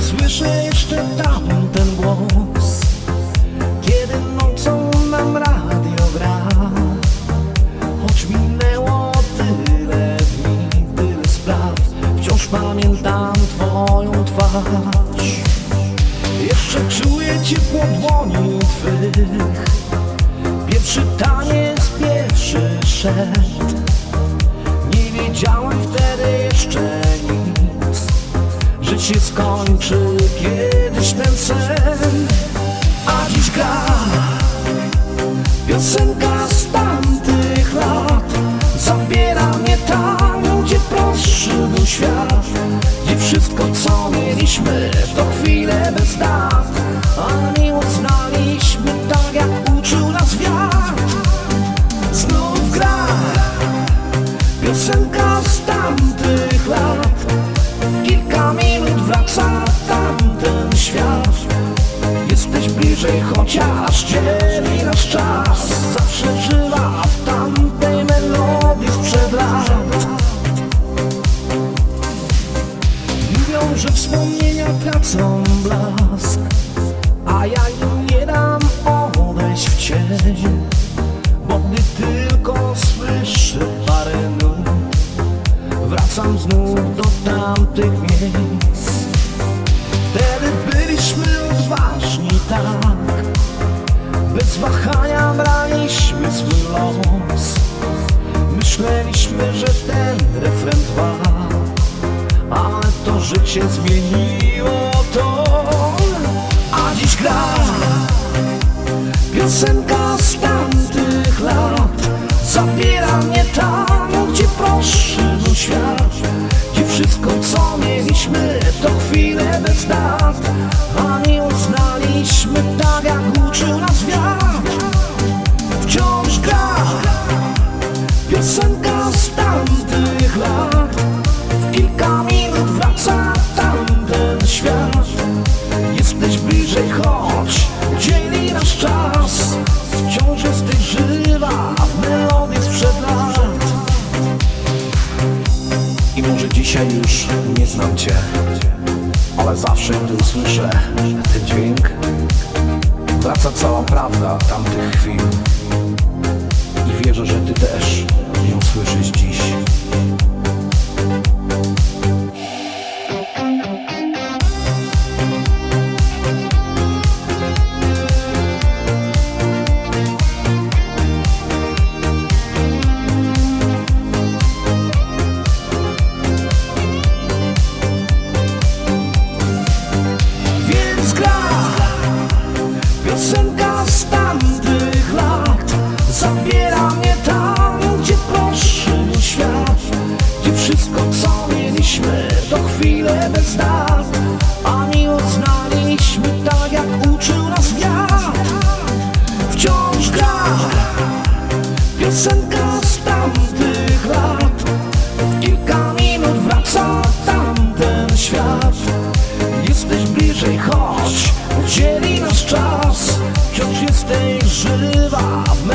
słyszę jeszcze tamten głos. Kiedy nocą nam radio gra Choć minęło tyle dni, tyle spraw Wciąż pamiętam twoją twarz. Jeszcze czuję ciepło dłoni twych. Pierwszy taniec, pierwszy szept Nie wiedziałem wtedy się skończy kiedyś ten sen. A dziś gra Piosenka z tamtych lat. Zabiera mnie tam, gdzie prostszy był świat. Gdzie wszystko co mieliśmy to chwile bez dat. A miłość znaliśmy tak jak uczył nas wiatr. Znów gra Piosenka z tamtych chociaż dzieli nas czas. Zawsze żywa w tamtej melodii sprzed lat. Mówią, że wspomnienia tracą blask A ja im nie dam odejść w cień Bo gdy tylko słyszę parę nut Wracam znów do tamtych miejsc życie zmieniło to A dziś gra. Piosenka z tamtych lat Zabiera mnie tam, gdzie prostszy był świat. Gdzie wszystko co mieliśmy to chwile bez dat I może dzisiaj już nie znam cię Ale zawsze gdy usłyszę ten dźwięk Wraca cała prawda tamtych chwil. I wierzę, że ty też ją słyszysz dziś Żywa w